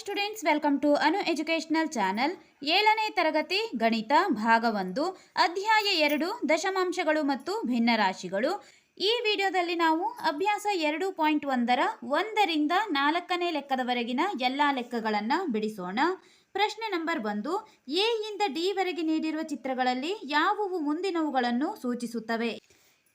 Students welcome to Anu educational channel ಏಳನೇ ತರಗತಿ, ಗಣಿತ, ಭಾಗ ಒಂದು, ಅಧ್ಯಾಯ ಎರಡು, ದಶಮಾಂಶಗಳು ಮತ್ತು ಭಿನ್ನರಾಶಿಗಳು. ಈ ವಿಡಿಯೋದಲ್ಲಿ ನಾವು ಅಭ್ಯಾಸ ಎರಡು ಪಾಯಿಂಟ್ ಒಂದರ ಒಂದರಿಂದ ನಾಲ್ಕನೇ ಲೆಕ್ಕದವರೆಗಿನ ಎಲ್ಲ ಲೆಕ್ಕಗಳನ್ನು ಬಿಡಿಸೋಣ. ಪ್ರಶ್ನೆ ನಂಬರ್ ಒಂದು, ಎ ಇಂದ ಡಿ ವರೆಗೆ ನೀಡಿರುವ ಚಿತ್ರಗಳಲ್ಲಿ ಯಾವುವು ಮುಂದಿನವುಗಳನ್ನು ಸೂಚಿಸುತ್ತವೆ?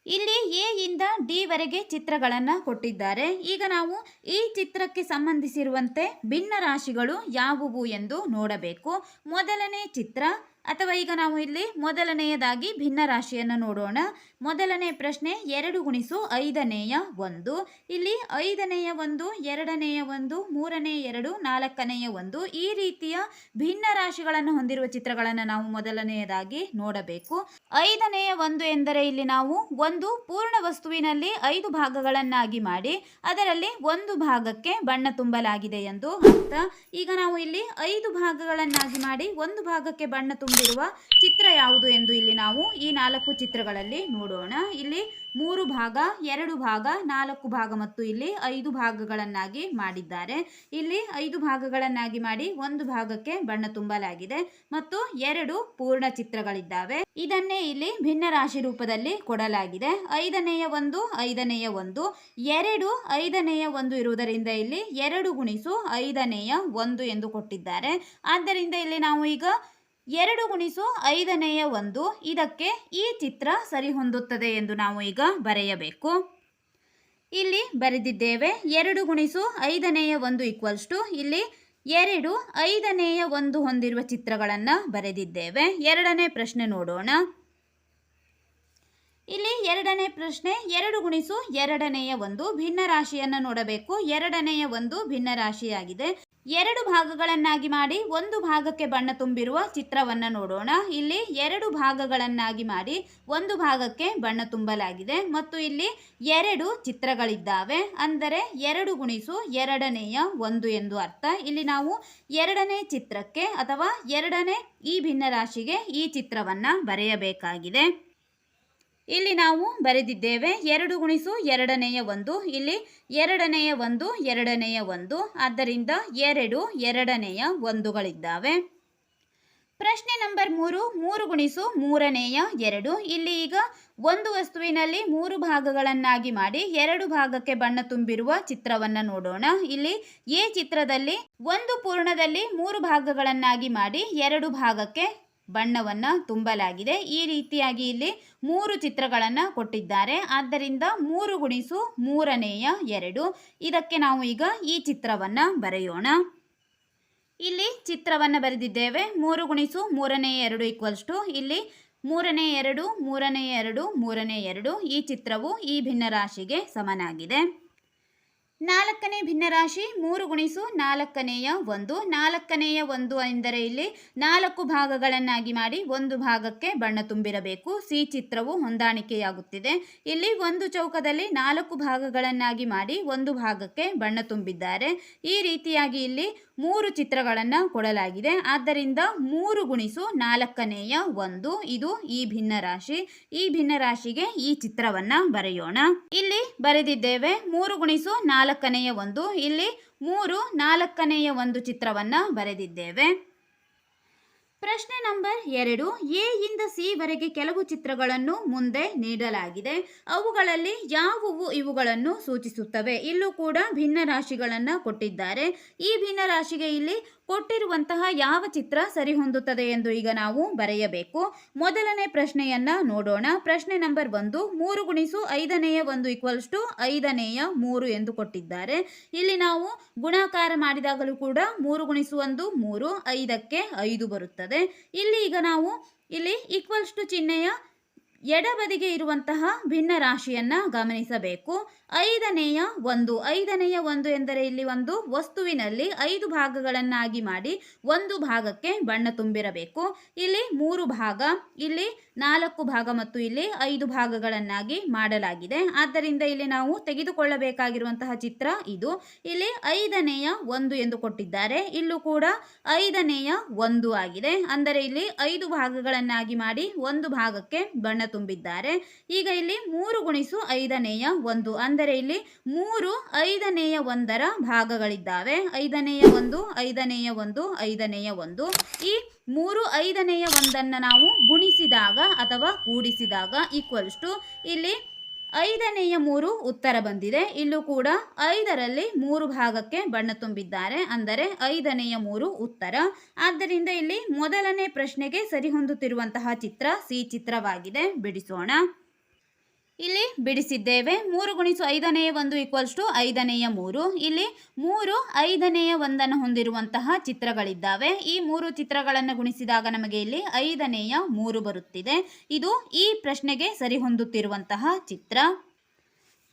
ಇಲ್ಲಿ ಎ ಇಂದ ಡಿ ವರೆಗೆ ಚಿತ್ರಗಳನ್ನು ಕೊಟ್ಟಿದ್ದಾರೆ. ಈಗ ನಾವು ಈ ಚಿತ್ರಕ್ಕೆ ಸಂಬಂಧಿಸಿರುವಂತೆ ಭಿನ್ನ ರಾಶಿಗಳು ಯಾವುವು ಎಂದು ನೋಡಬೇಕು. ಮೊದಲನೇ ಚಿತ್ರ ಅಥವಾ ಈಗ ನಾವು ಇಲ್ಲಿ ಮೊದಲನೆಯದಾಗಿ ಭಿನ್ನ ರಾಶಿಯನ್ನು ನೋಡೋಣ. ಮೊದಲನೇ ಪ್ರಶ್ನೆ ಎರಡು ಗುಣಿಸು ಐದನೆಯ ಒಂದು. ಇಲ್ಲಿ ಐದನೆಯ ಒಂದು, ಎರಡನೆಯ ಒಂದು ಮೂರನೇ ಎರಡು, ನಾಲ್ಕನೆಯ ಒಂದು. ಈ ರೀತಿಯ ಭಿನ್ನ ರಾಶಿಗಳನ್ನು ಹೊಂದಿರುವ ಚಿತ್ರಗಳನ್ನು ನಾವು ಮೊದಲನೆಯದಾಗಿ ನೋಡಬೇಕು. ಐದನೆಯ ಒಂದು ಎಂದರೆ ಇಲ್ಲಿ ನಾವು ಒಂದು ಪೂರ್ಣ ವಸ್ತುವಿನಲ್ಲಿ ಐದು ಭಾಗಗಳನ್ನಾಗಿ ಮಾಡಿ, ಅದರಲ್ಲಿ ಒಂದು ಭಾಗಕ್ಕೆ ಬಣ್ಣ ತುಂಬಲಾಗಿದೆ ಎಂದು ಅರ್ಥ. ಈಗ ನಾವು ಇಲ್ಲಿ ಐದು ಭಾಗಗಳನ್ನಾಗಿ ಮಾಡಿ, ಒಂದು ಭಾಗಕ್ಕೆ ಬಣ್ಣ ತುಂಬಿರುವ ಚಿತ್ರ ಯಾವುದು ಎಂದು ಇಲ್ಲಿ ನಾವು ಈ ನಾಲ್ಕು ಚಿತ್ರಗಳಲ್ಲಿ ನೋಡೋಣ. ಇಲ್ಲಿ ಮೂರು ಭಾಗ, ಎರಡು ಭಾಗ, ನಾಲ್ಕು ಭಾಗ ಮತ್ತು ಇಲ್ಲಿ ಐದು ಭಾಗಗಳನ್ನಾಗಿ ಮಾಡಿದ್ದಾರೆ. ಇಲ್ಲಿ ಐದು ಭಾಗಗಳನ್ನಾಗಿ ಮಾಡಿ ಒಂದು ಭಾಗಕ್ಕೆ ಬಣ್ಣ ತುಂಬಲಾಗಿದೆ ಮತ್ತು ಎರಡು ಪೂರ್ಣ ಚಿತ್ರಗಳಿದ್ದಾವೆ. ಇದನ್ನೇ ಇಲ್ಲಿ ಭಿನ್ನ ರಾಶಿ ರೂಪದಲ್ಲಿ ಕೊಡಲಾಗಿದೆ. ಐದನೆಯ ಒಂದು ಐದನೆಯ ಒಂದು. ಎರಡು, ಐದನೆಯ ಒಂದು ಇರುವುದರಿಂದ ಇಲ್ಲಿ ಎರಡು ಗುಣಿಸು ಐದನೆಯ ಒಂದು ಎಂದು ಕೊಟ್ಟಿದ್ದಾರೆ. ಆದ್ದರಿಂದ ಇಲ್ಲಿ ನಾವು ಈಗ ಎರಡು ಗುಣಿಸು ಐದನೆಯ ಒಂದು. ಇದಕ್ಕೆ ಈ ಚಿತ್ರ ಸರಿಹೊಂದುತ್ತದೆ ಎಂದು ನಾವು ಈಗ ಬರೆಯಬೇಕು. ಇಲ್ಲಿ ಬರೆದಿದ್ದೇವೆ ಎರಡು ಗುಣಿಸು ಐದನೆಯ ಒಂದು ಈಕ್ವಲ್ಸ್ ಟು ಇಲ್ಲಿ ಎರಡು ಐದನೆಯ ಒಂದು ಹೊಂದಿರುವ ಚಿತ್ರಗಳನ್ನು ಬರೆದಿದ್ದೇವೆ. ಎರಡನೇ ಪ್ರಶ್ನೆ ನೋಡೋಣ. ಇಲ್ಲಿ ಎರಡನೇ ಪ್ರಶ್ನೆ, ಎರಡು ಗುಣಿಸು ಎರಡನೆಯ ಒಂದು ಭಿನ್ನ ರಾಶಿಯನ್ನು ನೋಡಬೇಕು. ಎರಡನೆಯ ಒಂದು ಭಿನ್ನ ರಾಶಿಯಾಗಿದೆ ಎರಡು ಭಾಗಗಳನ್ನಾಗಿ ಮಾಡಿ ಒಂದು ಭಾಗಕ್ಕೆ ಬಣ್ಣ ತುಂಬಿರುವ ಚಿತ್ರವನ್ನು ನೋಡೋಣ. ಇಲ್ಲಿ ಎರಡು ಭಾಗಗಳನ್ನಾಗಿ ಮಾಡಿ ಒಂದು ಭಾಗಕ್ಕೆ ಬಣ್ಣ ತುಂಬಲಾಗಿದೆ. ಮತ್ತು ಇಲ್ಲಿ ಎರಡು ಚಿತ್ರಗಳಿದ್ದಾವೆ. ಅಂದರೆ ಎರಡು ಗುಣಿಸು ಎರಡನೆಯ ಒಂದು ಎಂದು ಅರ್ಥ. ಇಲ್ಲಿ ನಾವು ಎರಡನೇ ಚಿತ್ರಕ್ಕೆ ಅಥವಾ ಎರಡನೇ ಈ ಭಿನ್ನರಾಶಿಗೆ ಈ ಚಿತ್ರವನ್ನು ಬರೆಯಬೇಕಾಗಿದೆ. ಇಲ್ಲಿ ನಾವು ಬರೆದಿದ್ದೇವೆ ಎರಡು ಗುಣಿಸು ಎರಡನೆಯ ಒಂದು. ಇಲ್ಲಿ ಎರಡನೆಯ ಒಂದು ಎರಡನೆಯ ಒಂದು. ಆದ್ದರಿಂದ ಎರಡು ಎರಡನೆಯ ಒಂದುಗಳಿದ್ದಾವೆ. ಪ್ರಶ್ನೆ ನಂಬರ್ ಮೂರು ಮೂರು ಗುಣಿಸು ಮೂರನೆಯ ಎರಡು. ಇಲ್ಲಿ ಈಗ ಒಂದು ವಸ್ತುವಿನಲ್ಲಿ ಮೂರು ಭಾಗಗಳನ್ನಾಗಿ ಮಾಡಿ ಎರಡು ಭಾಗಕ್ಕೆ ಬಣ್ಣ ತುಂಬಿರುವ ಚಿತ್ರವನ್ನು ನೋಡೋಣ. ಇಲ್ಲಿ ಎ ಚಿತ್ರದಲ್ಲಿ ಒಂದು ಪೂರ್ಣದಲ್ಲಿ ಮೂರು ಭಾಗಗಳನ್ನಾಗಿ ಮಾಡಿ ಎರಡು ಭಾಗಕ್ಕೆ ಬಣ್ಣವನ್ನು ತುಂಬಲಾಗಿದೆ. ಈ ರೀತಿಯಾಗಿ ಇಲ್ಲಿ ಮೂರು ಚಿತ್ರಗಳನ್ನು ಕೊಟ್ಟಿದ್ದಾರೆ. ಆದ್ದರಿಂದ ಮೂರು ಗುಣಿಸು ಮೂರನೆಯ ಎರಡು. ಇದಕ್ಕೆ ನಾವು ಈಗ ಈ ಚಿತ್ರವನ್ನು ಬರೆಯೋಣ. ಇಲ್ಲಿ ಚಿತ್ರವನ್ನು ಬರೆದಿದ್ದೇವೆ. ಮೂರು ಗುಣಿಸು ಮೂರನೇ ಎರಡು ಈಕ್ವಲ್ಸ್ ಟು ಇಲ್ಲಿ ಮೂರನೇ ಎರಡು ಮೂರನೇ ಎರಡು ಮೂರನೇ ಎರಡು. ಈ ಚಿತ್ರವು ಈ ಭಿನ್ನರಾಶಿಗೆ ಸಮನಾಗಿದೆ. ನಾಲ್ಕನೇ ಭಿನ್ನರಾಶಿ ಮೂರು ಗುಣಿಸು ನಾಲ್ಕನೆಯ ಒಂದು. ನಾಲ್ಕನೆಯ ಒಂದು ಎಂದರೆ ಇಲ್ಲಿ ನಾಲ್ಕು ಭಾಗಗಳನ್ನಾಗಿ ಮಾಡಿ ಒಂದು ಭಾಗಕ್ಕೆ ಬಣ್ಣ ತುಂಬಿರಬೇಕು. ಸಿ ಚಿತ್ರವು ಹೊಂದಾಣಿಕೆಯಾಗುತ್ತಿದೆ. ಇಲ್ಲಿ ಒಂದು ಚೌಕದಲ್ಲಿ ನಾಲ್ಕು ಭಾಗಗಳನ್ನಾಗಿ ಮಾಡಿ ಒಂದು ಭಾಗಕ್ಕೆ ಬಣ್ಣ ತುಂಬಿದ್ದಾರೆ. ಈ ರೀತಿಯಾಗಿ ಇಲ್ಲಿ ಮೂರು ಚಿತ್ರಗಳನ್ನು ಕೊಡಲಾಗಿದೆ. ಆದ್ದರಿಂದ ಮೂರು ಗುಣಿಸು ನಾಲ್ಕನೆಯ ಒಂದು. ಇದು ಈ ಭಿನ್ನರಾಶಿ. ಈ ಭಿನ್ನರಾಶಿಗೆ ಈ ಚಿತ್ರವನ್ನು ಬರೆಯೋಣ. ಇಲ್ಲಿ ಬರೆದಿದ್ದೇವೆ ಮೂರು ಗುಣಿಸು ನಾಲ್ಕನೆಯ ಒಂದು, ಇಲ್ಲಿ ಮೂರು ನಾಲ್ಕನೆಯ ಒಂದು ಚಿತ್ರವನ್ನು ಬರೆದಿದ್ದೇವೆ. ಪ್ರಶ್ನೆ ನಂಬರ್ ಎರಡು, ಎ ಇಂದ ಸಿ ವರೆಗೆ ಕೆಲವು ಚಿತ್ರಗಳನ್ನು ಮುಂದೆ ನೀಡಲಾಗಿದೆ. ಅವುಗಳಲ್ಲಿ ಯಾವುವು ಇವುಗಳನ್ನು ಸೂಚಿಸುತ್ತವೆ? ಇಲ್ಲೂ ಕೂಡ ಭಿನ್ನ ರಾಶಿಗಳನ್ನು ಕೊಟ್ಟಿದ್ದಾರೆ. ಈ ಭಿನ್ನ ರಾಶಿಗೆ ಇಲ್ಲಿ ಕೊಟ್ಟಿರುವಂತಹ ಯಾವ ಚಿತ್ರ ಸರಿಹೊಂದುತ್ತದೆ ಎಂದು ಈಗ ನಾವು ಬರೆಯಬೇಕು. ಮೊದಲನೇ ಪ್ರಶ್ನೆಯನ್ನ ನೋಡೋಣ. ಪ್ರಶ್ನೆ ನಂಬರ್ ಒಂದು, ಮೂರು ಗುಣಿಸು ಐದನೆಯ ಒಂದು ಈಕ್ವಲ್ಸ್ ಟು ಐದನೆಯ ಮೂರು ಎಂದು ಕೊಟ್ಟಿದ್ದಾರೆ. ಇಲ್ಲಿ ನಾವು ಗುಣಾಕಾರ ಮಾಡಿದಾಗಲೂ ಕೂಡ ಮೂರು ಗುಣಿಸು ಒಂದು, ಮೂರು, ಐದಕ್ಕೆ ಐದು ಬರುತ್ತದೆ. ಇಲ್ಲಿ ಈಗ ನಾವು, ಇಲ್ಲಿ ಈಕ್ವಲ್ಸ್ ಟು ಚಿಹ್ನೆಯ ಎಡಬದಿಗೆ ಇರುವಂತಹ ಭಿನ್ನ ರಾಶಿಯನ್ನ ಗಮನಿಸಬೇಕು. ಐದನೆಯ ಒಂದು. ಐದನೆಯ ಒಂದು ಎಂದರೆ ಇಲ್ಲಿ ಒಂದು ವಸ್ತುವಿನಲ್ಲಿ ಐದು ಭಾಗಗಳನ್ನಾಗಿ ಮಾಡಿ ಒಂದು ಭಾಗಕ್ಕೆ ಬಣ್ಣ ತುಂಬಿರಬೇಕು. ಇಲ್ಲಿ ಮೂರು ಭಾಗ, ಇಲ್ಲಿ ನಾಲ್ಕು ಭಾಗ ಮತ್ತು ಇಲ್ಲಿ ಐದು ಭಾಗಗಳನ್ನಾಗಿ ಮಾಡಲಾಗಿದೆ. ಆದ್ದರಿಂದ ಇಲ್ಲಿ ನಾವು ತೆಗೆದುಕೊಳ್ಳಬೇಕಾಗಿರುವಂತಹ ಚಿತ್ರ ಇದು. ಇಲ್ಲಿ ಐದನೆಯ ಒಂದು ಎಂದು ಕೊಟ್ಟಿದ್ದಾರೆ. ಇಲ್ಲೂ ಕೂಡ ಐದನೆಯ ಒಂದು ಆಗಿದೆ. ಅಂದರೆ ಇಲ್ಲಿ ಐದು ಭಾಗಗಳನ್ನಾಗಿ ಮಾಡಿ ಒಂದು ಭಾಗಕ್ಕೆ ಬಣ್ಣ ತುಂಬಿದ್ದಾರೆ. ಈಗ ಇಲ್ಲಿ ಮೂರು ಗುಣಿಸು ಐದನೆಯ ಒಂದು. ಅಂದರೆ ಇಲ್ಲಿ ಮೂರು ಐದನೆಯ ಒಂದರ ಭಾಗಗಳಿದ್ದಾವೆ. ಐದನೆಯ ಒಂದು ಐದನೆಯ ಒಂದು ಐದನೆಯ ಒಂದು. ಈ ಮೂರು ಐದನೆಯ ಒಂದನ್ನು ನಾವು ಗುಣಿಸಿದಾಗ ಅಥವಾ ಕೂಡಿಸಿದಾಗ ಈಕ್ವಲ್ಸ್ ಟು ಇಲ್ಲಿ ಐದನೆಯ ಮೂರು ಉತ್ತರ ಬಂದಿದೆ. ಇಲ್ಲೂ ಕೂಡ ಐದರಲ್ಲಿ ಮೂರು ಭಾಗಕ್ಕೆ ಬಣ್ಣ ತುಂಬಿದ್ದಾರೆ. ಅಂದರೆ ಐದನೆಯ ಮೂರು ಉತ್ತರ. ಆದ್ದರಿಂದ ಇಲ್ಲಿ ಮೊದಲನೇ ಪ್ರಶ್ನೆಗೆ ಸರಿಹೊಂದುತ್ತಿರುವಂತಹ ಚಿತ್ರ ಸಿ ಚಿತ್ರವಾಗಿದೆ. ಬಿಡಿಸೋಣ. ಇಲ್ಲಿ ಬಿಡಿಸಿದ್ದೇವೆ. ಮೂರು ಗುಣಿಸು ಐದನೆಯ ಒಂದು ಈಕ್ವಲ್ಸ್ ಟು ಐದನೆಯ ಮೂರು. ಇಲ್ಲಿ ಮೂರು ಐದನೆಯ ಒಂದನ್ನು ಹೊಂದಿರುವಂತಹ ಚಿತ್ರಗಳಿದ್ದಾವೆ. ಈ ಮೂರು ಚಿತ್ರಗಳನ್ನು ಗುಣಿಸಿದಾಗ ನಮಗೆ ಇಲ್ಲಿ ಐದನೆಯ ಮೂರು ಬರುತ್ತಿದೆ. ಇದು ಈ ಪ್ರಶ್ನೆಗೆ ಸರಿಹೊಂದುತ್ತಿರುವಂತಹ ಚಿತ್ರ.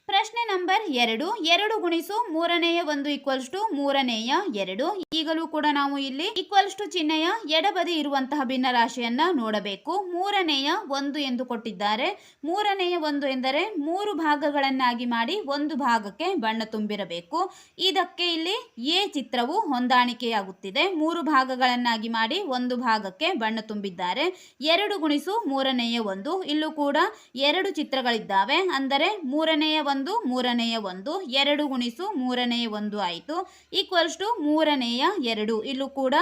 ಪ್ರಶ್ನೆ ನಂಬರ್ ಎರಡು. ಎರಡು ಗುಣಿಸು ಮೂರನೆಯ ಒಂದು ಈಕ್ವಲ್ಸ್ ಟು ಮೂರನೆಯ ಎರಡು. ಈಗಲೂ ಕೂಡ ನಾವು ಇಲ್ಲಿ ಈಕ್ವಲ್ಸ್ ಟು ಚಿಹ್ನೆಯ ಎಡಬದಿ ಇರುವಂತಹ ಭಿನ್ನರಾಶಿಯನ್ನ ನೋಡಬೇಕು. ಮೂರನೆಯ ಒಂದು ಎಂದು ಕೊಟ್ಟಿದ್ದಾರೆ. ಮೂರನೆಯ ಒಂದು ಎಂದರೆ ಮೂರು ಭಾಗಗಳನ್ನಾಗಿ ಮಾಡಿ ಒಂದು ಭಾಗಕ್ಕೆ ಬಣ್ಣ ತುಂಬಿರಬೇಕು. ಇದಕ್ಕೆ ಇಲ್ಲಿ ಎ ಚಿತ್ರವು ಹೊಂದಾಣಿಕೆಯಾಗುತ್ತಿದೆ. ಮೂರು ಭಾಗಗಳನ್ನಾಗಿ ಮಾಡಿ ಒಂದು ಭಾಗಕ್ಕೆ ಬಣ್ಣ ತುಂಬಿದ್ದಾರೆ. ಎರಡು ಗುಣಿಸು ಮೂರನೆಯ ಒಂದು. ಇಲ್ಲೂ ಕೂಡ ಎರಡು ಚಿತ್ರಗಳಿದ್ದಾವೆ. ಅಂದರೆ ಮೂರನೆಯ ಒಂದು ಮೂರನೆಯ ಒಂದು, ಎರಡು ಗುಣಿಸು ಮೂರನೆಯ ಒಂದು ಆಯಿತು. ಈಕ್ವಲ್ಸ್ ಟು ಮೂರನೆಯ ಎರಡು. ಇಲ್ಲೂ ಕೂಡ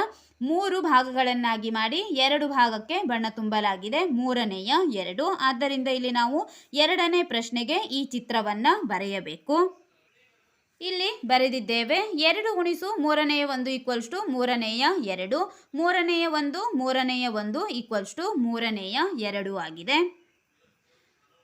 ಮೂರು ಭಾಗಗಳನ್ನಾಗಿ ಮಾಡಿ ಎರಡು ಭಾಗಕ್ಕೆ ಬಣ್ಣ ತುಂಬಲಾಗಿದೆ. ಮೂರನೆಯ ಎರಡು. ಆದ್ದರಿಂದ ಇಲ್ಲಿ ನಾವು ಎರಡನೇ ಪ್ರಶ್ನೆಗೆ ಈ ಚಿತ್ರವನ್ನು ಬರೆಯಬೇಕು. ಇಲ್ಲಿ ಬರೆದಿದ್ದೇವೆ, ಎರಡು ಗುಣಿಸು ಮೂರನೆಯ ಒಂದು ಈಕ್ವಲ್ಸ್ ಟು ಮೂರನೆಯ ಎರಡು. ಮೂರನೆಯ ಒಂದು ಮೂರನೆಯ ಒಂದು ಈಕ್ವಲ್ಸ್ ಟು ಮೂರನೆಯ ಎರಡು ಆಗಿದೆ.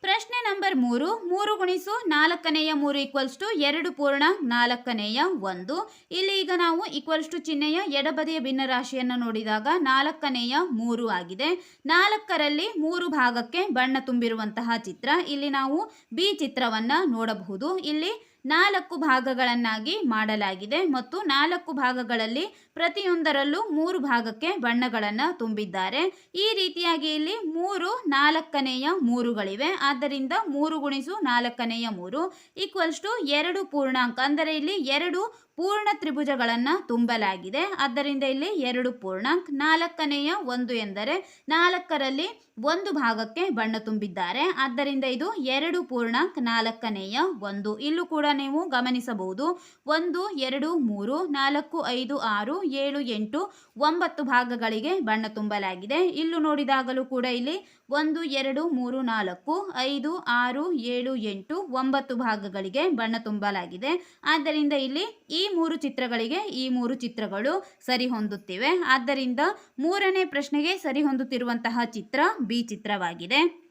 ಪ್ರಶ್ನೆ ನಂಬರ್ ಮೂರು ಮೂರು ಗುಣಿಸು ನಾಲ್ಕನೆಯ ಮೂರು ಈಕ್ವಲ್ಸ್ ಟು ಎರಡು ಪೂರ್ಣ ನಾಲ್ಕನೆಯ ಒಂದು. ಇಲ್ಲಿ ಈಗ ನಾವು ಈಕ್ವಲ್ಸ್ ಟು ಚಿಹ್ನೆಯ ಎಡಬದಿಯ ಭಿನ್ನರಾಶಿಯನ್ನು ನೋಡಿದಾಗ ನಾಲ್ಕನೆಯ ಮೂರು ಆಗಿದೆ. ನಾಲ್ಕರಲ್ಲಿ ಮೂರು ಭಾಗಕ್ಕೆ ಬಣ್ಣ ತುಂಬಿರುವಂತಹ ಚಿತ್ರ. ಇಲ್ಲಿ ನಾವು ಬಿ ಚಿತ್ರವನ್ನು ನೋಡಬಹುದು. ಇಲ್ಲಿ ನಾಲ್ಕು ಭಾಗಗಳನ್ನಾಗಿ ಮಾಡಲಾಗಿದೆ ಮತ್ತು ನಾಲ್ಕು ಭಾಗಗಳಲ್ಲಿ ಪ್ರತಿಯೊಂದರಲ್ಲೂ ಮೂರು ಭಾಗಕ್ಕೆ ಬಣ್ಣಗಳನ್ನು ತುಂಬಿದ್ದಾರೆ. ಈ ರೀತಿಯಾಗಿ ಇಲ್ಲಿ ಮೂರು ನಾಲ್ಕನೆಯ ಮೂರುಗಳಿವೆ. ಆದ್ದರಿಂದ ಮೂರು ಗುಣಿಸು ನಾಲ್ಕನೆಯ ಮೂರು ಈಕ್ವಲ್ಸ್ ಟು ಎರಡು ಪೂರ್ಣಾಂಕ. ಅಂದರೆ ಇಲ್ಲಿ ಎರಡು ಪೂರ್ಣ ತ್ರಿಭುಜಗಳನ್ನು ತುಂಬಲಾಗಿದೆ. ಆದ್ದರಿಂದ ಇಲ್ಲಿ ಎರಡು ಪೂರ್ಣಾಂಕ್, ನಾಲ್ಕನೆಯ ಒಂದು ಎಂದರೆ ನಾಲ್ಕರಲ್ಲಿ ಒಂದು ಭಾಗಕ್ಕೆ ಬಣ್ಣ ತುಂಬಿದ್ದಾರೆ. ಆದ್ದರಿಂದ ಇದು ಎರಡು ಪೂರ್ಣಾಂಕ್, ನಾಲ್ಕನೆಯ ಒಂದು. ಇಲ್ಲೂ ಕೂಡ ನೀವು ಗಮನಿಸಬಹುದು, ಒಂದು, ಎರಡು, ಮೂರು, ನಾಲ್ಕು, ಐದು, ಆರು, ಏಳು, ಎಂಟು, ಒಂಬತ್ತು ಭಾಗಗಳಿಗೆ ಬಣ್ಣ ತುಂಬಲಾಗಿದೆ. ಇಲ್ಲೂ ನೋಡಿದಾಗಲೂ ಕೂಡ ಇಲ್ಲಿ ಒಂದು, ಎರಡು, ಮೂರು, ನಾಲ್ಕು, ಐದು, ಆರು, ಏಳು, ಎಂಟು, ಒಂಬತ್ತು ಭಾಗಗಳಿಗೆ ಬಣ್ಣ ತುಂಬಲಾಗಿದೆ. ಆದ್ದರಿಂದ ಇಲ್ಲಿ ಈ ಮೂರು ಚಿತ್ರಗಳಿಗೆ ಈ ಮೂರು ಚಿತ್ರಗಳು ಸರಿ ಹೊಂದುತ್ತಿವೆ ಆದ್ದರಿಂದ ಮೂರನೇ ಪ್ರಶ್ನೆಗೆ ಸರಿ ಹೊಂದುತ್ತಿರುವಂತಹ ಚಿತ್ರ ಬಿ ಚಿತ್ರವಾಗಿದೆ.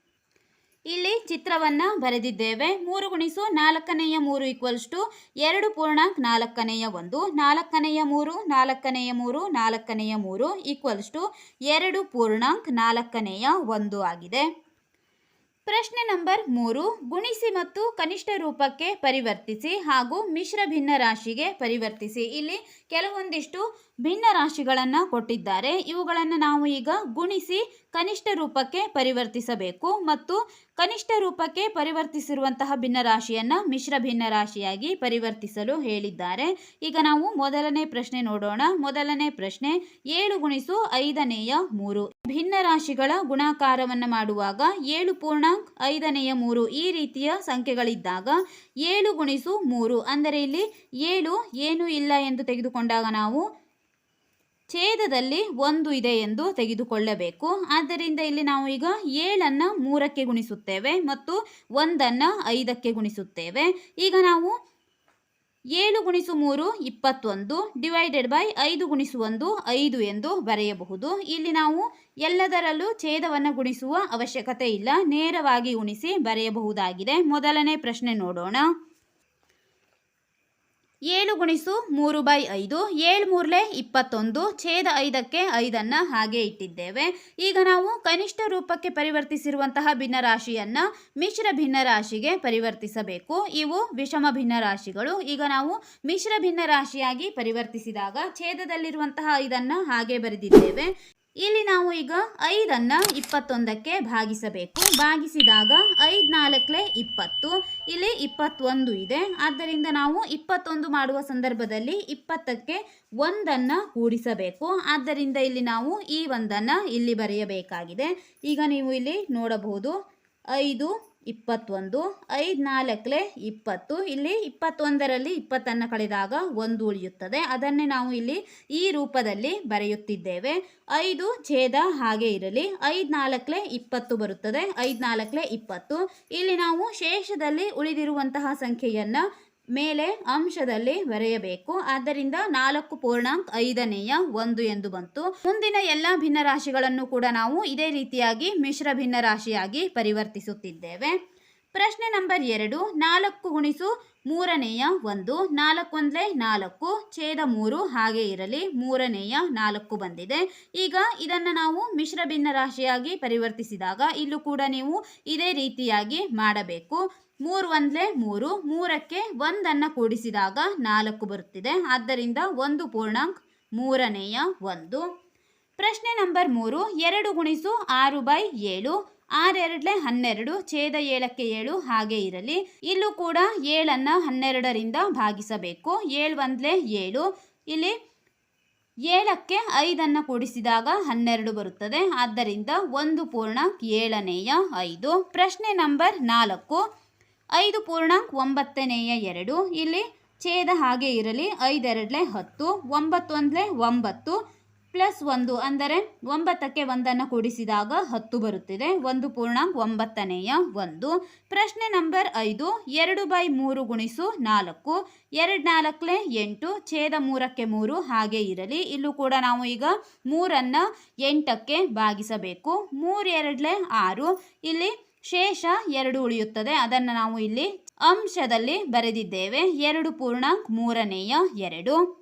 ಇಲ್ಲಿ ಚಿತ್ರವನ್ನ ಬರೆದಿದ್ದೇವೆ. ಮೂರು ಗುಣಿಸು ನಾಲ್ಕನೆಯ ಮೂರು ಈಕ್ವಲ್ಸ್ ಟು ಎರಡು ಪೂರ್ಣಾಂಕ್ ನಾಲ್ಕನೆಯ ಒಂದು, ನಾಲ್ಕನೆಯ ಮೂರು ನಾಲ್ಕನೆಯ ಮೂರು ನಾಲ್ಕನೆಯ ಮೂರು ಈಕ್ವಲ್ಸ್ ಟು ಎರಡು ಪೂರ್ಣಾಂಕ್ ನಾಲ್ಕನೆಯ ಒಂದು ಆಗಿದೆ. ಪ್ರಶ್ನೆ ನಂಬರ್ ಮೂರು ಗುಣಿಸಿ ಮತ್ತು ಕನಿಷ್ಠ ರೂಪಕ್ಕೆ ಪರಿವರ್ತಿಸಿ ಹಾಗೂ ಮಿಶ್ರ ಭಿನ್ನ ರಾಶಿಗೆ ಪರಿವರ್ತಿಸಿ. ಇಲ್ಲಿ ಕೆಲವೊಂದಿಷ್ಟು ಭಿನ್ನ ರಾಶಿಗಳನ್ನು ಕೊಟ್ಟಿದ್ದಾರೆ. ಇವುಗಳನ್ನು ನಾವು ಈಗ ಗುಣಿಸಿ ಕನಿಷ್ಠ ರೂಪಕ್ಕೆ ಪರಿವರ್ತಿಸಬೇಕು ಮತ್ತು ಕನಿಷ್ಠ ರೂಪಕ್ಕೆ ಪರಿವರ್ತಿಸಿರುವಂತಹ ಭಿನ್ನರಾಶಿಯನ್ನು ಮಿಶ್ರ ಭಿನ್ನರಾಶಿಯಾಗಿ ಪರಿವರ್ತಿಸಲು ಹೇಳಿದ್ದಾರೆ. ಈಗ ನಾವು ಮೊದಲನೇ ಪ್ರಶ್ನೆ ನೋಡೋಣ. ಮೊದಲನೇ ಪ್ರಶ್ನೆ ಏಳು ಗುಣಿಸು ಐದನೆಯ ಮೂರು. ಭಿನ್ನ ರಾಶಿಗಳ ಗುಣಾಕಾರವನ್ನು ಮಾಡುವಾಗ ಏಳು ಪೂರ್ಣಾಂಕ್ ಐದನೆಯ ಮೂರು ಈ ರೀತಿಯ ಸಂಖ್ಯೆಗಳಿದ್ದಾಗ ಏಳು ಗುಣಿಸು ಮೂರು. ಅಂದರೆ ಇಲ್ಲಿ ಏಳು ಏನು ಇಲ್ಲ ಎಂದು ತೆಗೆದುಕೊಂಡಾಗ ನಾವು ಛೇದದಲ್ಲಿ ಒಂದು ಇದೆ ಎಂದು ತೆಗೆದುಕೊಳ್ಳಬೇಕು. ಆದ್ದರಿಂದ ಇಲ್ಲಿ ನಾವು ಈಗ ಏಳನ್ನು ಮೂರಕ್ಕೆ ಗುಣಿಸುತ್ತೇವೆ ಮತ್ತು ಒಂದನ್ನು ಐದಕ್ಕೆ ಗುಣಿಸುತ್ತೇವೆ. ಈಗ ನಾವು ಏಳು ಗುಣಿಸು ಮೂರು, ಇಪ್ಪತ್ತೊಂದು ಡಿವೈಡೆಡ್ ಬೈ ಐದು ಗುಣಿಸು ಒಂದು, ಐದು ಎಂದು ಬರೆಯಬಹುದು. ಇಲ್ಲಿ ನಾವು ಎಲ್ಲದರಲ್ಲೂ ಛೇದವನ್ನು ಗುಣಿಸುವ ಅವಶ್ಯಕತೆ ಇಲ್ಲ. ನೇರವಾಗಿ ಗುಣಿಸಿ ಬರೆಯಬಹುದಾಗಿದೆ. ಮೊದಲನೇ ಪ್ರಶ್ನೆ ನೋಡೋಣ. ಏಳು ಗುಣಿಸು ಮೂರು ಬೈ ಐದು, ಏಳು ಮೂರಲೆ ಇಪ್ಪತ್ತೊಂದು, ಛೇದ ಐದಕ್ಕೆ ಐದನ್ನು ಹಾಗೆ ಇಟ್ಟಿದ್ದೇವೆ. ಈಗ ನಾವು ಕನಿಷ್ಠ ರೂಪಕ್ಕೆ ಪರಿವರ್ತಿಸಿರುವಂತಹ ಭಿನ್ನರಾಶಿಯನ್ನು ಮಿಶ್ರ ಭಿನ್ನರಾಶಿಗೆ ಪರಿವರ್ತಿಸಬೇಕು. ಇವು ವಿಷಮ ಭಿನ್ನರಾಶಿಗಳು. ಈಗ ನಾವು ಮಿಶ್ರ ಭಿನ್ನರಾಶಿಯಾಗಿ ಪರಿವರ್ತಿಸಿದಾಗ ಛೇದದಲ್ಲಿರುವಂತಹ ಐದನ್ನು ಹಾಗೆ ಬರೆದಿದ್ದೇವೆ. ಇಲ್ಲಿ ನಾವು ಈಗ ಐದನ್ನು ಇಪ್ಪತ್ತೊಂದಕ್ಕೆ ಭಾಗಿಸಬೇಕು. ಭಾಗಿಸಿದಾಗ ಐದು ನಾಲ್ಕಲೆ ಇಪ್ಪತ್ತು, ಇಲ್ಲಿ ಇಪ್ಪತ್ತೊಂದು ಇದೆ. ಆದ್ದರಿಂದ ನಾವು ಇಪ್ಪತ್ತೊಂದು ಮಾಡುವ ಸಂದರ್ಭದಲ್ಲಿ ಇಪ್ಪತ್ತಕ್ಕೆ ಒಂದನ್ನು ಕೂಡಿಸಬೇಕು. ಆದ್ದರಿಂದ ಇಲ್ಲಿ ನಾವು ಈ ಒಂದನ್ನು ಇಲ್ಲಿ ಬರೆಯಬೇಕಾಗಿದೆ. ಈಗ ನೀವು ಇಲ್ಲಿ ನೋಡಬಹುದು. ಐದು ಇಪ್ಪತ್ತೊಂದು, ಐದು, ನಾಲ್ಕಲೆ ಇಪ್ಪತ್ತು, ಇಲ್ಲಿ ಇಪ್ಪತ್ತೊಂದರಲ್ಲಿ ಇಪ್ಪತ್ತನ್ನು ಕಳೆದಾಗ ಒಂದು ಉಳಿಯುತ್ತದೆ. ಅದನ್ನೇ ನಾವು ಇಲ್ಲಿ ಈ ರೂಪದಲ್ಲಿ ಬರೆಯುತ್ತಿದ್ದೇವೆ. ಐದು ಛೇದ ಹಾಗೆ ಇರಲಿ. ಐದು, ನಾಲ್ಕಲೆ ಇಪ್ಪತ್ತು ಬರುತ್ತದೆ. ಐದು, ನಾಲ್ಕಲೆ ಇಪ್ಪತ್ತು. ಇಲ್ಲಿ ನಾವು ಶೇಷದಲ್ಲಿ ಉಳಿದಿರುವಂತಹ ಸಂಖ್ಯೆಯನ್ನು ಮೇಲೆ ಅಂಶದಲ್ಲಿ ಬರೆಯಬೇಕು. ಆದ್ದರಿಂದ ನಾಲ್ಕು ಪೂರ್ಣಾಂಕ ಐದನೆಯ ಒಂದು ಎಂದು ಬಂತು. ಮುಂದಿನ ಎಲ್ಲ ಭಿನ್ನರಾಶಿಗಳನ್ನು ಕೂಡ ನಾವು ಇದೇ ರೀತಿಯಾಗಿ ಮಿಶ್ರ ಭಿನ್ನರಾಶಿಯಾಗಿ ಪರಿವರ್ತಿಸುತ್ತಿದ್ದೇವೆ. ಪ್ರಶ್ನೆ ನಂಬರ್ ಎರಡು, ನಾಲ್ಕು ಗುಣಿಸು ಮೂರನೆಯ ಒಂದು ನಾಲ್ಕು ಒಂದಲೇ ನಾಲ್ಕು, ಛೇದ ಮೂರು ಹಾಗೆ ಇರಲಿ, ಮೂರನೆಯ ನಾಲ್ಕು ಬಂದಿದೆ. ಈಗ ಇದನ್ನು ನಾವು ಮಿಶ್ರ ಭಿನ್ನರಾಶಿಯಾಗಿ ಪರಿವರ್ತಿಸಿದಾಗ ಇಲ್ಲೂ ಕೂಡ ನೀವು ಇದೇ ರೀತಿಯಾಗಿ ಮಾಡಬೇಕು. ಮೂರು ಒಂದಲೇ ಮೂರು, ಮೂರಕ್ಕೆ ಒಂದನ್ನು ಕೂಡಿಸಿದಾಗ ನಾಲ್ಕು ಬರುತ್ತಿದೆ. ಆದ್ದರಿಂದ ಒಂದು ಪೂರ್ಣಾಂಕ ಮೂರನೆಯ ಒಂದು. ಪ್ರಶ್ನೆ ನಂಬರ್ ಮೂರು, ಎರಡು ಗುಣಿಸು ಆರು ಬೈ ಏಳು. ಆರೆರಡ್ಲೆ ಹನ್ನೆರಡು, ಛೇದ ಏಳಕ್ಕೆ ಏಳು ಹಾಗೆ ಇರಲಿ. ಇಲ್ಲೂ ಕೂಡ ಏಳನ್ನು ಹನ್ನೆರಡರಿಂದ ಭಾಗಿಸಬೇಕು. ಏಳು ಒಂದ್ಲೆ ಏಳು. ಇಲ್ಲಿ ಏಳಕ್ಕೆ ಐದನ್ನು ಕೂಡಿಸಿದಾಗ ಹನ್ನೆರಡು ಬರುತ್ತದೆ. ಆದ್ದರಿಂದ ಒಂದು ಪೂರ್ಣಾಂಕ ಏಳನೆಯ ಐದು. ಪ್ರಶ್ನೆ ನಂಬರ್ ನಾಲ್ಕು. ಐದು ಪೂರ್ಣಾಂಕ ಒಂಬತ್ತನೆಯ ಎರಡು. ಇಲ್ಲಿ ಛೇದ ಹಾಗೆ ಇರಲಿ. ಐದೆರಡಲೆ ಹತ್ತು, ಒಂಬತ್ತೊಂದಲೇ ಒಂಬತ್ತು. ಪ್ಲಸ್ ಒಂದು ಅಂದರೆ ಒಂಬತ್ತಕ್ಕೆ ಒಂದನ್ನು ಕೂಡಿಸಿದಾಗ ಹತ್ತು ಬರುತ್ತಿದೆ. ಒಂದು ಪೂರ್ಣಾಂಕ ಒಂಬತ್ತನೆಯ ಒಂದು. ಪ್ರಶ್ನೆ ನಂಬರ್ ಐದು, ಎರಡು ಬೈ ಮೂರು ಗುಣಿಸು ನಾಲ್ಕು. ಎರಡು ನಾಲ್ಕಲೆ ಎಂಟು, ಛೇದ ಮೂರಕ್ಕೆ ಮೂರು, ಹಾಗೆ ಇರಲಿ. ಇಲ್ಲೂ ಕೂಡ ನಾವು ಈಗ ಮೂರನ್ನು ಎಂಟಕ್ಕೆ ಭಾಗಿಸಬೇಕು. ಮೂರು ಎರಡ್ಲೆ ಆರು. ಇಲ್ಲಿ ಶೇಷ ಎರಡು ಉಳಿಯುತ್ತದೆ. ಅದನ್ನು ನಾವು ಇಲ್ಲಿ ಅಂಶದಲ್ಲಿ ಬರೆದಿದ್ದೇವೆ. ಎರಡು ಪೂರ್ಣಾಂಕ ಮೂರನೆಯ ಎರಡು.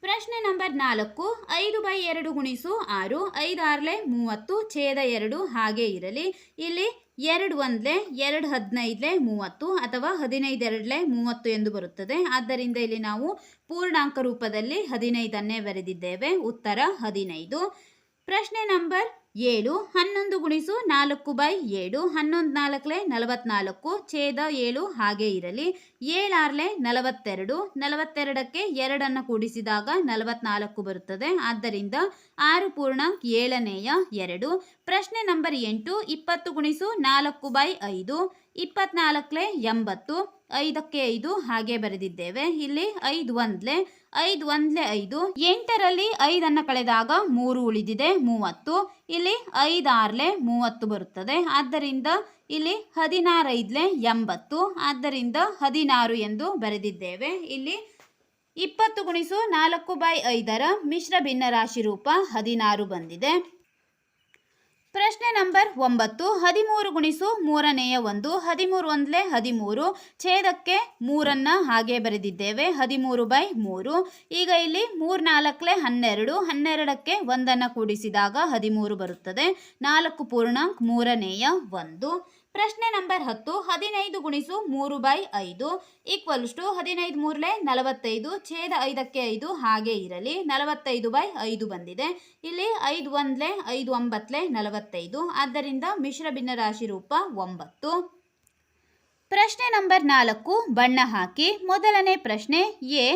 ಪ್ರಶ್ನೆ ನಂಬರ್ ನಾಲ್ಕು, ಐದು ಬೈ ಎರಡು ಗುಣಿಸು ಆರು, ಐದು ಆರ್ಲೆ ಮೂವತ್ತು, ಛೇದ ಎರಡು ಹಾಗೆ ಇರಲಿ. ಇಲ್ಲಿ ಎರಡು ಒಂದ್ಲೆ ಎರಡು ಹದಿನೈದ್ಲೆ ಮೂವತ್ತು ಅಥವಾ ಹದಿನೈದು ಎರಡ್ಲೆ ಮೂವತ್ತು ಎಂದು ಬರುತ್ತದೆ. ಆದ್ದರಿಂದ ಇಲ್ಲಿ ನಾವು ಪೂರ್ಣಾಂಕ ರೂಪದಲ್ಲಿ ಹದಿನೈದನ್ನೇ ಬರೆದಿದ್ದೇವೆ. ಉತ್ತರ ಹದಿನೈದು. ಪ್ರಶ್ನೆ ನಂಬರ್ ಏಳು ಹನ್ನೊಂದು ಗುಣಿಸು ನಾಲ್ಕು ಬೈ ಏಳು ಹನ್ನೊಂದು ನಾಲ್ಕಲೆ ನಲವತ್ನಾಲ್ಕು ಛೇದ ಏಳು ಹಾಗೆ ಇರಲಿ. ಏಳಾರ್ಲೆ ನಲವತ್ತೆರಡು ನಲವತ್ತೆರಡಕ್ಕೆ ಎರಡನ್ನು ಕೂಡಿಸಿದಾಗ ನಲವತ್ನಾಲ್ಕು ಬರುತ್ತದೆ. ಆದ್ದರಿಂದ ಆರು ಪೂರ್ಣಾಂಕ ಏಳನೆಯ ಎರಡು. ಪ್ರಶ್ನೆ ನಂಬರ್ ಎಂಟು ಇಪ್ಪತ್ತು ಗುಣಿಸು ನಾಲ್ಕು ಬೈ ಐದು ಇಪ್ಪತ್ನಾಲ್ಕಲೆ ಎಂಬತ್ತು ಐದಕ್ಕೆ ಐದು ಹಾಗೆ ಬರೆದಿದ್ದೇವೆ. ಇಲ್ಲಿ ಐದು ಒಂದ್ಲೆ ಐದು ಒಂದ್ಲೆ ಐದು. ಎಂಟರಲ್ಲಿ ಐದನ್ನು ಕಳೆದಾಗ ಮೂರು ಉಳಿದಿದೆ, ಮೂವತ್ತು. ಇಲ್ಲಿ ಐದಾರ್ಲೆ ಮೂವತ್ತು ಬರುತ್ತದೆ. ಆದ್ದರಿಂದ ಇಲ್ಲಿ ಹದಿನಾರೈದ್ಲೆ ಎಂಬತ್ತು. ಆದ್ದರಿಂದ ಹದಿನಾರು ಎಂದು ಬರೆದಿದ್ದೇವೆ. ಇಲ್ಲಿ ಇಪ್ಪತ್ತು ಗುಣಿಸು ನಾಲ್ಕು ಬೈ ಐದರ ಮಿಶ್ರ ಭಿನ್ನರಾಶಿ ರೂಪ ಹದಿನಾರು ಬಂದಿದೆ. ಪ್ರಶ್ನೆ ನಂಬರ್ ಒಂಬತ್ತು, ಹದಿಮೂರು ಗುಣಿಸು ಮೂರನೆಯ ಒಂದು, ಹದಿಮೂರು ಒಂದಲೇ ಹದಿಮೂರು, ಛೇದಕ್ಕೆ ಮೂರನ್ನು ಹಾಗೆ ಬರೆದಿದ್ದೇವೆ, ಹದಿಮೂರು ಬೈ ಮೂರು. ಈಗ ಇಲ್ಲಿ ಮೂರು ನಾಲ್ಕಲೆ ಹನ್ನೆರಡು, ಹನ್ನೆರಡಕ್ಕೆ ಒಂದನ್ನು ಕೂಡಿಸಿದಾಗ ಹದಿಮೂರು ಬರುತ್ತದೆ. ನಾಲ್ಕು ಪೂರ್ಣಾಂಕ ಮೂರನೆಯ ಒಂದು. ಪ್ರಶ್ನೆ ನಂಬರ್ ಹತ್ತು, ಹದಿನೈದು ಗುಣಿಸು ಮೂರು ಬೈ ಐದು ಈಕ್ವಲ್ಸ್ ಟು ಹದಿನೈದು ಮೂರಲೆ ನಲವತ್ತೈದು ಛೇದ ಐದಕ್ಕೆ ಐದು, ಹಾಗೆ ಇರಲಿ. ನಲವತ್ತೈದು ಬೈ ಐದು ಬಂದಿದೆ. ಇಲ್ಲಿ ಐದು ಒಂದ್ಲೆ ಐದು ಒಂಬತ್ತಲೆ ನಲವತ್ತೈದು. ಆದ್ದರಿಂದ ಮಿಶ್ರ ಭಿನ್ನರಾಶಿ ರೂಪ ಒಂಬತ್ತು. ಪ್ರಶ್ನೆ ನಂಬರ್ ನಾಲ್ಕು, ಬಣ್ಣ ಹಾಕಿ. ಮೊದಲನೇ ಪ್ರಶ್ನೆ, ಎ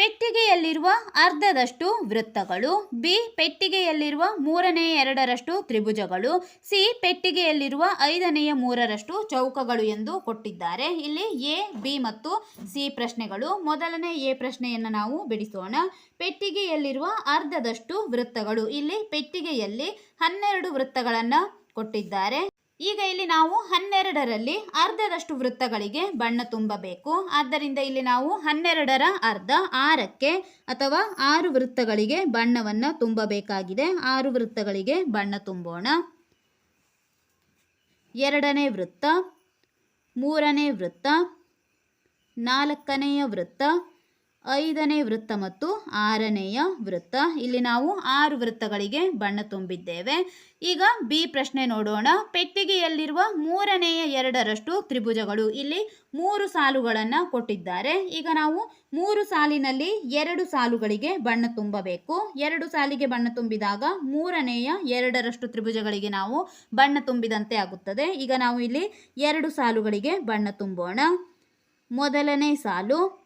ಪೆಟ್ಟಿಗೆಯಲ್ಲಿರುವ ಅರ್ಧದಷ್ಟು ವೃತ್ತಗಳು, ಬಿ ಪೆಟ್ಟಿಗೆಯಲ್ಲಿರುವ ಮೂರನೇ ಎರಡರಷ್ಟು ತ್ರಿಭುಜಗಳು, ಸಿ ಪೆಟ್ಟಿಗೆಯಲ್ಲಿರುವ ಐದನೆಯ ಮೂರರಷ್ಟು ಚೌಕಗಳು ಎಂದು ಕೊಟ್ಟಿದ್ದಾರೆ. ಇಲ್ಲಿ ಎ, ಬಿ ಮತ್ತು ಸಿ ಪ್ರಶ್ನೆಗಳು. ಮೊದಲನೇ ಎ ಪ್ರಶ್ನೆಯನ್ನು ನಾವು ಬಿಡಿಸೋಣ. ಪೆಟ್ಟಿಗೆಯಲ್ಲಿರುವ ಅರ್ಧದಷ್ಟು ವೃತ್ತಗಳು. ಇಲ್ಲಿ ಪೆಟ್ಟಿಗೆಯಲ್ಲಿ ಹನ್ನೆರಡು ವೃತ್ತಗಳನ್ನು ಕೊಟ್ಟಿದ್ದಾರೆ. ಈಗ ಇಲ್ಲಿ ನಾವು ಹನ್ನೆರಡರಲ್ಲಿ ಅರ್ಧದಷ್ಟು ವೃತ್ತಗಳಿಗೆ ಬಣ್ಣ ತುಂಬಬೇಕು. ಆದ್ದರಿಂದ ಇಲ್ಲಿ ನಾವು ಹನ್ನೆರಡರ ಅರ್ಧ ಆರಕ್ಕೆ ಅಥವಾ ಆರು ವೃತ್ತಗಳಿಗೆ ಬಣ್ಣವನ್ನು ತುಂಬಬೇಕಾಗಿದೆ. ಆರು ವೃತ್ತಗಳಿಗೆ ಬಣ್ಣ ತುಂಬೋಣ. ಎರಡನೇ ವೃತ್ತ, ಮೂರನೇ ವೃತ್ತ, ನಾಲ್ಕನೆಯ ವೃತ್ತ ಐದನೇ ವೃತ್ತ ಮತ್ತು ಆರನೆಯ ವೃತ್ತ. ಇಲ್ಲಿ ನಾವು ಆರು ವೃತ್ತಗಳಿಗೆ ಬಣ್ಣ ತುಂಬಿದ್ದೇವೆ. ಈಗ ಬಿ ಪ್ರಶ್ನೆ ನೋಡೋಣ. ಪೆಟ್ಟಿಗೆಯಲ್ಲಿರುವ ಮೂರನೆಯ ಎರಡರಷ್ಟು ತ್ರಿಭುಜಗಳು ಇಲ್ಲಿ ಮೂರು ಸಾಲುಗಳನ್ನು ಕೊಟ್ಟಿದ್ದಾರೆ. ಈಗ ನಾವು ಮೂರು ಸಾಲಿನಲ್ಲಿ ಎರಡು ಸಾಲುಗಳಿಗೆ ಬಣ್ಣ ತುಂಬಬೇಕು. ಎರಡು ಸಾಲಿಗೆ ಬಣ್ಣ ತುಂಬಿದಾಗ ಮೂರನೆಯ ಎರಡರಷ್ಟು ತ್ರಿಭುಜಗಳಿಗೆ ನಾವು ಬಣ್ಣ ತುಂಬಿದಂತೆ ಆಗುತ್ತದೆ. ಈಗ ನಾವು ಇಲ್ಲಿ ಎರಡು ಸಾಲುಗಳಿಗೆ ಬಣ್ಣ ತುಂಬೋಣ. ಮೊದಲನೇ ಸಾಲು.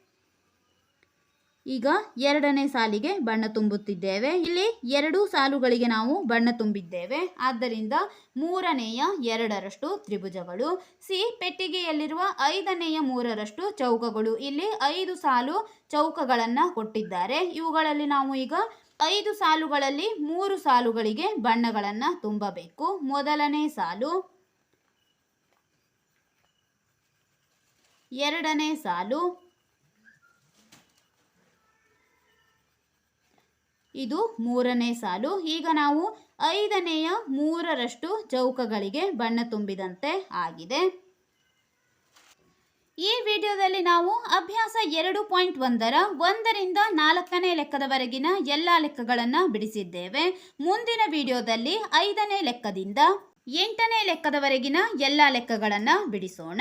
ಈಗ ಎರಡನೇ ಸಾಲಿಗೆ ಬಣ್ಣ ತುಂಬುತ್ತಿದ್ದೇವೆ. ಇಲ್ಲಿ ಎರಡು ಸಾಲುಗಳಿಗೆ ನಾವು ಬಣ್ಣ ತುಂಬಿದ್ದೇವೆ. ಆದ್ದರಿಂದ ಮೂರನೆಯ ಎರಡರಷ್ಟು ತ್ರಿಭುಜಗಳು, ಸಿ ಪೆಟ್ಟಿಗೆಯಲ್ಲಿರುವ ಐದನೆಯ ಮೂರರಷ್ಟು ಚೌಕಗಳು. ಇಲ್ಲಿ ಐದು ಸಾಲು ಚೌಕಗಳನ್ನು ಕೊಟ್ಟಿದ್ದಾರೆ. ಇವುಗಳಲ್ಲಿ ನಾವು ಈಗ ಐದು ಸಾಲುಗಳಲ್ಲಿ ಮೂರು ಸಾಲುಗಳಿಗೆ ಬಣ್ಣಗಳನ್ನು ತುಂಬಬೇಕು. ಮೊದಲನೇ ಸಾಲು, ಎರಡನೇ ಸಾಲು ಇದು ಮೂರನೇ ಸಾಲು. ಈಗ ನಾವು ಐದನೆಯ ಮೂರರಷ್ಟು ಚೌಕಗಳಿಗೆ ಬಣ್ಣ ತುಂಬಿದಂತೆ ಆಗಿದೆ. ಈ ವಿಡಿಯೋದಲ್ಲಿ ನಾವು ಅಭ್ಯಾಸ ಎರಡು ಪಾಯಿಂಟ್ ಒಂದರ ಒಂದರಿಂದ ನಾಲ್ಕನೇ ಲೆಕ್ಕದವರೆಗಿನ ಎಲ್ಲ ಲೆಕ್ಕಗಳನ್ನು ಬಿಡಿಸಿದ್ದೇವೆ. ಮುಂದಿನ ವಿಡಿಯೋದಲ್ಲಿ ಐದನೇ ಲೆಕ್ಕದಿಂದ ಎಂಟನೇ ಲೆಕ್ಕದವರೆಗಿನ ಎಲ್ಲ ಲೆಕ್ಕಗಳನ್ನು ಬಿಡಿಸೋಣ.